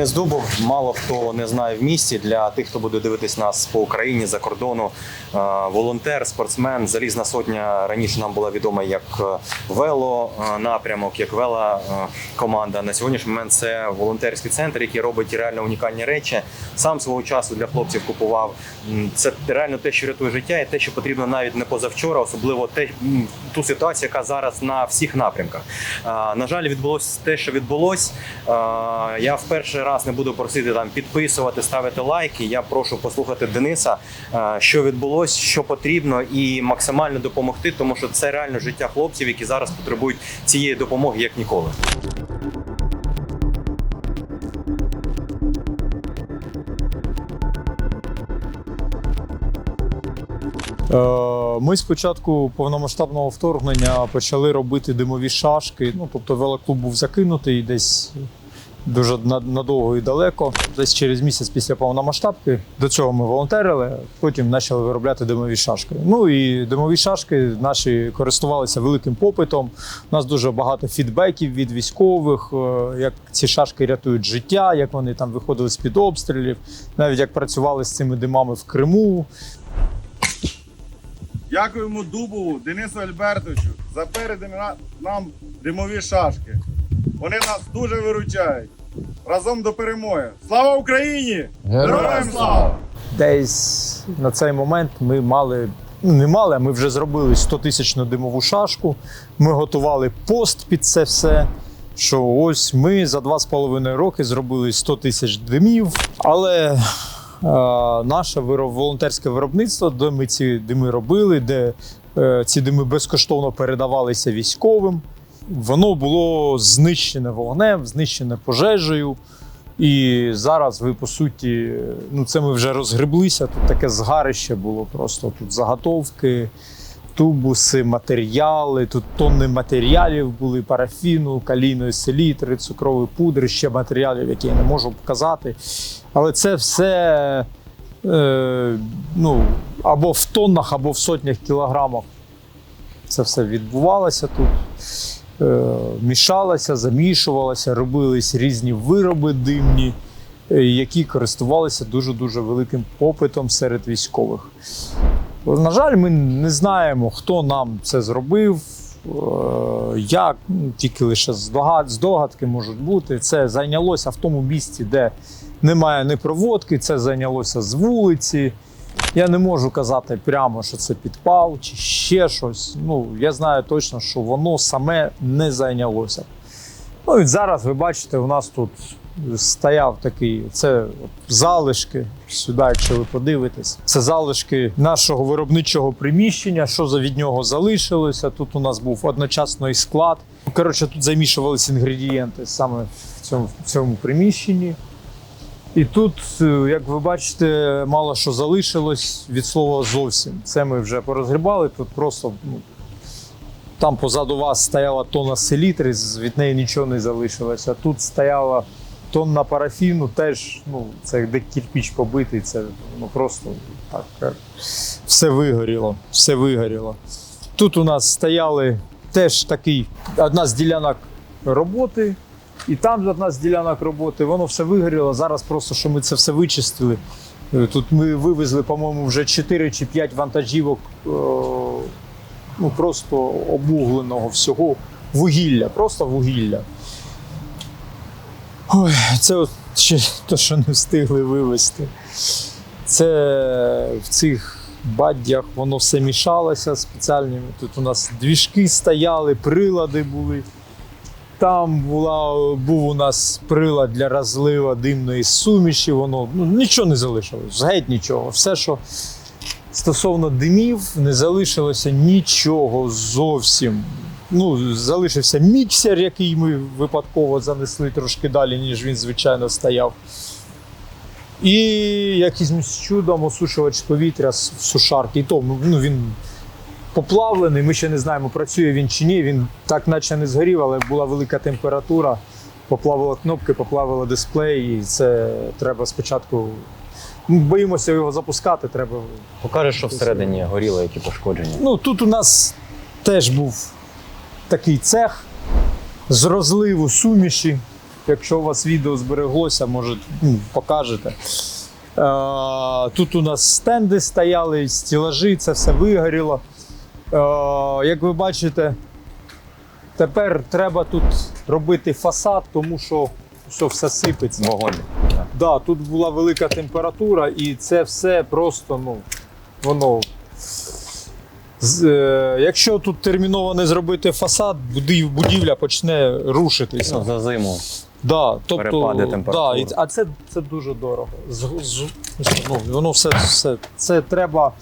Денис Дубов, мало хто не знає в місті. Для тих, хто буде дивитись нас по Україні за кордону. е, Волонтер, спортсмен, залізна сотня. Раніше нам була відома як е, вело е, напрямок, як вела команда. На сьогоднішній момент це волонтерський центр, який робить реально унікальні речі. Сам свого часу для хлопців купував. Це реально те, що рятує життя, і те, що потрібно навіть не позавчора, особливо те, ту ситуацію, яка зараз на всіх напрямках. На жаль, відбулося те, що відбулось. Я в перший раз не буду просити там підписувати, ставити лайки. Я прошу послухати Дениса, е, що відбулось, що потрібно, і максимально допомогти, тому що це реально життя хлопців, які зараз потребують цієї допомоги як ніколи. Е, Ми спочатку повномасштабного вторгнення почали робити димові шашки. Ну, тобто велоклуб був закинутий десь дуже над- надовго і далеко. Десь через місяць після повномасштабки. До цього ми волонтерили, потім почали виробляти димові шашки. Ну і димові шашки наші користувалися великим попитом. У нас дуже багато фідбеків від військових, е, як ці шашки рятують життя, як вони там виходили з-під обстрілів, навіть як працювали з цими димами в Криму. Дякуємо Дубову Денису Альбертовичу за передані нам димові шашки. Вони нас дуже виручають. Разом до перемоги. Слава Україні! Героям слава! Десь на цей момент ми мали. Ну, не мали, а ми вже зробили 100-тисячну димову шашку. Ми готували пост під це все. Що ось ми за два з половиною роки зробили 100 тисяч димів. Але е, наше волонтерське виробництво, де ми ці дими робили, де е, ці дими безкоштовно передавалися військовим, воно було знищене вогнем, знищене пожежею. І зараз ви по суті, ну це ми вже розгреблися. Тут таке згарище було просто. Тут заготовки, тубуси, матеріали, тут тонни матеріалів були: парафіну, калійної селітри, цукрової пудри, ще матеріалів, які я не можу показати. Але це все е, ну, або в тоннах, або в сотнях кілограмах. Це все відбувалося тут мішалася, замішувалася, робились різні вироби димні, е, які користувалися дуже-дуже великим попитом серед військових. На жаль, ми не знаємо, хто нам це зробив, е, як, ну, тільки лише здогадки можуть бути. Це зайнялося в тому місці, де немає ні проводки, це зайнялося з вулиці. Я не можу казати прямо, що це підпал чи ще щось. Ну, я знаю точно, що воно саме не зайнялося. Ну і зараз ви бачите, у нас тут стояв такий, це залишки. Сюди, якщо ви подивитесь, це залишки нашого виробничого приміщення. Що за від нього залишилося? Тут у нас був одночасно і склад. Коротше, тут замішувалися інгредієнти саме в цьому, в цьому приміщенні. І тут, е, як ви бачите, мало що залишилось від слова зовсім. Це ми вже порозгрібали. Тут просто ну, там позаду вас стояла тонна селітри, від неї нічого не залишилося. Тут стояла тонна парафіну, теж ну, це де кирпіч побитий, це ну, просто так. е, Все вигоріло, все вигоріло. Тут у нас стояли теж такий одна з ділянок роботи. І там одна з ділянок роботи, воно все вигоріло. Зараз просто що ми це все вичистили. Е, Тут ми вивезли, по-моєму, вже 4 чи 5 вантажівок е, ну, просто обугленого всього вугілля, просто вугілля. Ой, це от ще те, що не встигли вивезти. Це в цих баддях воно все мішалося спеціальними. Тут у нас двіжки стояли, прилади були. Там була, був у нас прилад для розлива димної суміші, воно ну, нічого не залишилось, геть нічого. Все, що стосовно димів, не залишилося нічого зовсім. Ну, залишився міксер, який ми випадково занесли трошки далі, ніж він, звичайно, стояв. І якимось чудом осушувач повітря з сушарки. І то ну, він поплавлений. Ми ще не знаємо, працює він чи ні. Він так наче не згорів, але була велика температура. Поплавило кнопки, поплавило дисплей, і це треба спочатку. Ми боїмося його запускати. Треба. Покажеш, що всередині горіло, які пошкодження. Ну тут у нас теж був такий цех з розливу суміші. Якщо у вас відео збереглося, може ну, покажете. Тут у нас стенди стояли, стілажі, це все вигоріло. Е, як ви бачите, тепер треба тут робити фасад, тому що, що все сипеться. Вогонь. Да, тут була велика температура, і це все просто, ну, воно. З, е, якщо тут терміново не зробити фасад, будівля почне рушитися. Ну, за зиму. да, тобто, да, і, а це, це дуже дорого. З, з, ну, воно все, все це треба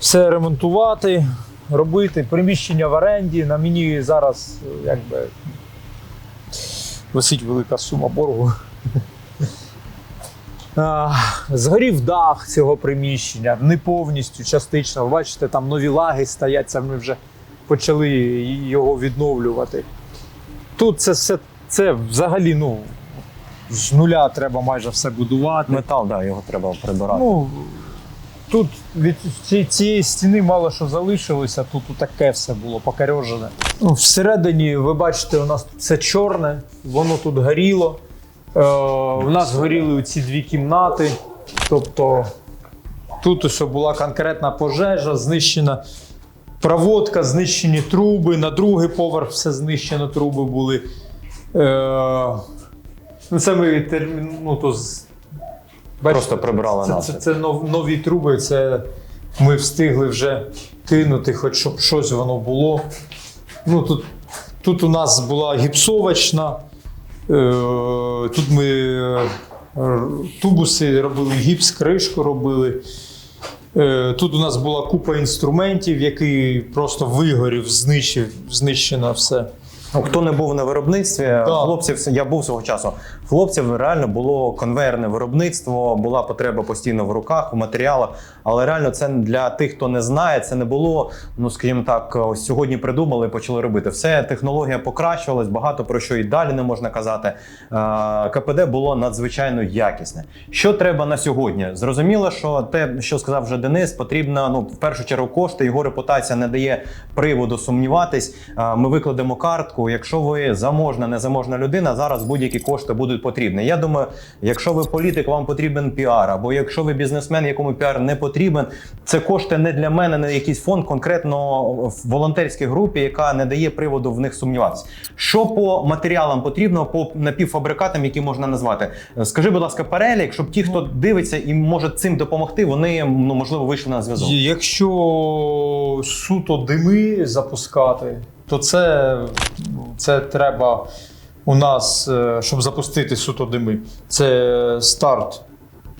все ремонтувати, робити. Приміщення в оренді. На мені зараз якби висить велика сума боргу. Згорів дах цього приміщення, не повністю, частично. Ви Бачите, там нові лаги стоять, це ми вже почали його відновлювати. Тут це все це взагалі ну, з нуля треба майже все будувати. Метал, да, його треба прибирати. Ну, тут від цієї стіни мало що залишилося, тут таке все було покорежене. Ну, всередині, ви бачите, у нас все чорне, воно тут горіло. Е, у нас горіли ці дві кімнати. Тобто тут ось була конкретна пожежа, знищена проводка, знищені труби, на другий поверх все знищено, труби були. Е, ну, це ми ну, то з, Просто прибрали це, це, це нов- нові труби, це ми встигли вже кинути, хоч щоб щось воно було. Ну, тут, тут у нас була гіпсовочна, е, тут ми е, тубуси робили, гіпс, кришку робили. Е, Тут у нас була купа інструментів, який просто вигорів, знищив, знищено все. Ну, хто не був на виробництві, хлопців, я був свого часу. Хлопців реально було конвейерне виробництво, була потреба постійно в руках, в матеріалах. Але реально це для тих, хто не знає, це не було, ну скажімо так, ось сьогодні придумали і почали робити. Все технологія покращувалась, багато про що і далі не можна казати. КПД було надзвичайно якісне. Що треба на сьогодні? Зрозуміло, що те, що сказав вже Денис, потрібно ну в першу чергу кошти. Його репутація не дає приводу сумніватись. Ми викладемо картку. Якщо ви заможна, незаможна людина, зараз будь-які кошти будуть потрібні. Я думаю, якщо ви політик, вам потрібен піар, або якщо ви бізнесмен, якому піар не потрібен, це кошти не для мене, не якийсь фонд, конкретно в волонтерській групі, яка не дає приводу в них сумніватися. Що по матеріалам потрібно, по напівфабрикатам, які можна назвати? Скажи, будь ласка, перелік, щоб ті, хто дивиться і може цим допомогти, вони ну можливо вийшли на зв'язок. Якщо суто дими запускати, то це, це треба у нас, е, щоб запустити суто дими. Це старт.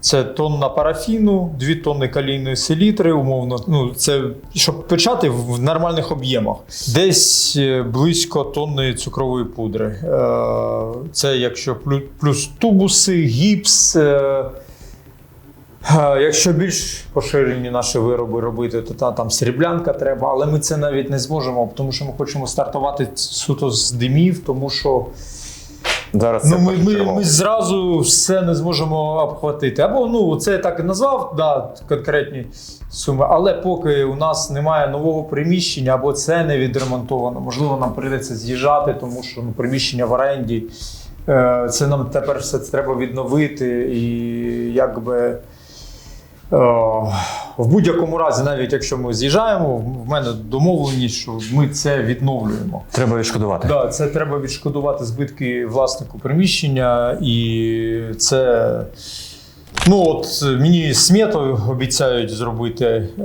Це тонна парафіну, 2 тонни калійної селітри, умовно. Ну, це щоб почати в нормальних об'ємах. Десь е, близько тонни цукрової пудри. Е, Це якщо плю- плюс тубуси, гіпс. Якщо більш поширені наші вироби робити, то та, там сріблянка треба, але ми це навіть не зможемо, тому що ми хочемо стартувати суто з димів, тому що Зараз це ну, ми, ми, ми зразу все не зможемо обхватити. Або ну це я так і назвав, да, конкретні суми. Але поки у нас немає нового приміщення, або це не відремонтовано, можливо, нам прийдеться з'їжджати, тому що ну, приміщення в оренді. Е, Це нам тепер все це треба відновити і якби. Е, В будь-якому разі, навіть якщо ми з'їжджаємо, в мене домовленість, що ми це відновлюємо. Треба відшкодувати. Да, це треба відшкодувати збитки власнику приміщення, і це. Ну, от мені смету обіцяють зробити, е,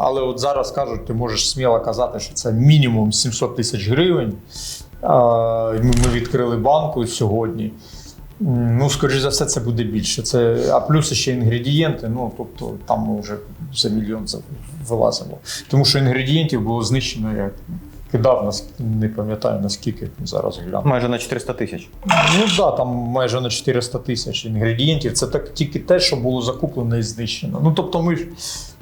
але от зараз кажуть, ти можеш сміло казати, що це мінімум 700 тисяч гривень. Е, ми відкрили банку сьогодні. Ну, скоріш за все, це буде більше. Це, а плюс ще інгредієнти. Ну, тобто там ми вже за мільйон вилазимо. Тому що інгредієнтів було знищено, я кидав, не пам'ятаю наскільки зараз гляну. Майже на 400 тисяч. Ну так, да, там майже на 400 тисяч інгредієнтів. Це так тільки те, що було закуплено і знищено. Ну тобто, ми ж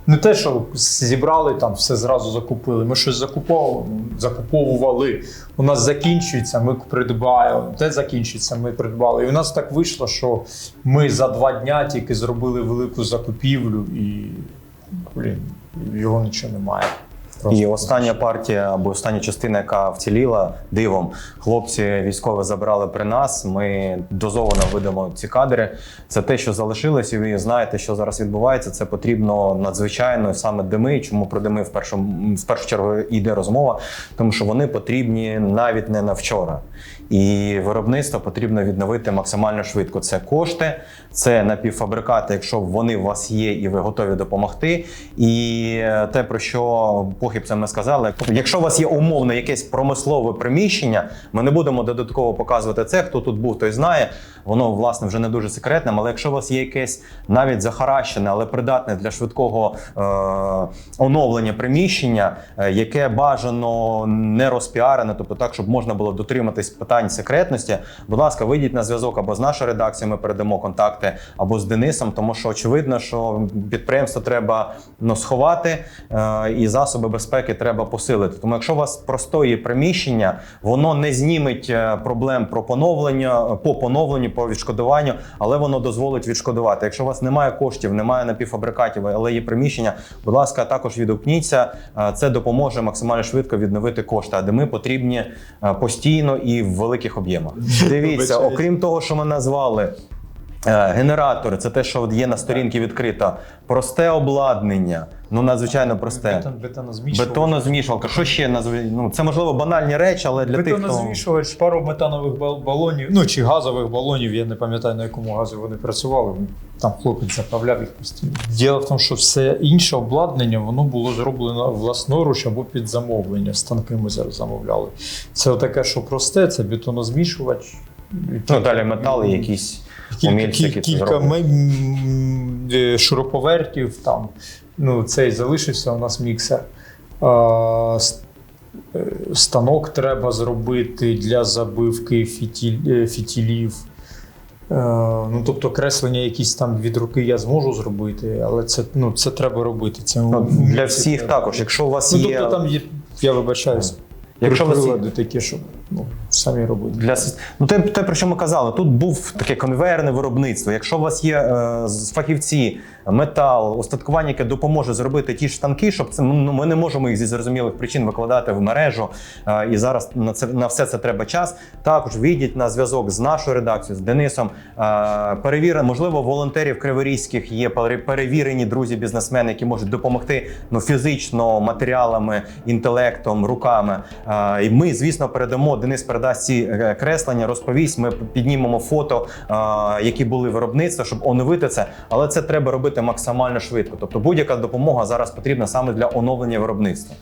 не те, що зібрали там, все зразу закупили. Ми щось закуповували, закуповували. У нас закінчується, ми придбаємо. Те закінчується, ми придбали. І у нас так вийшло, що ми за два дня тільки зробили велику закупівлю і блін, його нічого немає. І остання партія або остання частина, яка вціліла дивом, хлопці військові забрали при нас. Ми дозовано видамо ці кадри. Це те, що залишилось, і ви знаєте, що зараз відбувається. Це потрібно надзвичайно саме дими. Чому про дими в першому в першу чергу йде розмова? Тому що вони потрібні навіть не на вчора. І виробництво потрібно відновити максимально швидко. Це кошти, це напівфабрикати, якщо вони у вас є і ви готові допомогти. І е, те, про що похибцем ми сказали, якщо у вас є умовно якесь промислове приміщення, ми не будемо додатково показувати це. Хто тут був, той знає. Воно власне вже не дуже секретним. Але якщо у вас є якесь навіть захаращене, але придатне для швидкого е- оновлення приміщення, е, яке бажано не розпіарене, тобто так, щоб можна було дотриматись питань секретності. Будь ласка, вийдіть на зв'язок або з нашою редакцією, ми передамо контакти, або з Денисом, тому що очевидно, що підприємство треба ну, сховати е, і засоби безпеки треба посилити. Тому, якщо у вас простоє приміщення, воно не зніметь е, проблем про поновлення по поновленню, по відшкодуванню, але воно дозволить відшкодувати. Якщо у вас немає коштів, немає напівфабрикатів, але є приміщення, будь ласка, також відгукніться. Е, Це допоможе максимально швидко відновити кошти. А де ми потрібні е, постійно і в великих об'ємах. Дивіться, окрім того, що ми назвали. Е, Генератори це те, що є на сторінці відкрито. Просте обладнання, ну надзвичайно просте. Бетон, бетонозмішувач. Бетонозмішувалка. Що ще? Ну це можливо банальні речі, але для тих, хто Бетонозмішувач, пару метанових бал- балонів, ну чи газових балонів, я не пам'ятаю на якому газі вони працювали. Там хлопець заправляв їх постійно. Діло в тому, що все інше обладнання воно було зроблено власноруч або під замовлення. Станки ми зараз замовляли. Це таке, що просте, це бетонозмішувач. ну далі метали, якісь Кілька, кілька ми- е, шуруповертів там. Ну, цей залишився у нас міксер. А, е, станок треба зробити для забивки фітіль, е, фітілів. Ну, тобто креслення якісь там від руки я зможу зробити, але це, ну, це треба робити. Це Ну, для всіх треба. також. Якщо у вас Ну, є тобто там є, я вибачаюсь, Якщо у вас є- такі, що ну, самі робити. Для ну те, те, про що ми казали, тут був таке конвейерне виробництво. Якщо у вас є е, фахівці, метал, устаткування, яке допоможе зробити ті ж станки, щоб це ну, ми не можемо їх зі зрозумілих причин викладати в мережу. Е, і зараз на це на все це треба час. Також вийдіть на зв'язок з нашою редакцією, з Денисом. Е, перевіри, можливо, волонтерів криворізьких є пере- перевірені друзі, бізнесмени, які можуть допомогти ну фізично, матеріалами, інтелектом, руками. Е, і ми, звісно, передамо. Денис передасть ці е, креслення, розповість. Ми піднімемо фото, е, які були виробництва, щоб оновити це. Але це треба робити максимально швидко. Тобто, будь-яка допомога зараз потрібна саме для оновлення виробництва.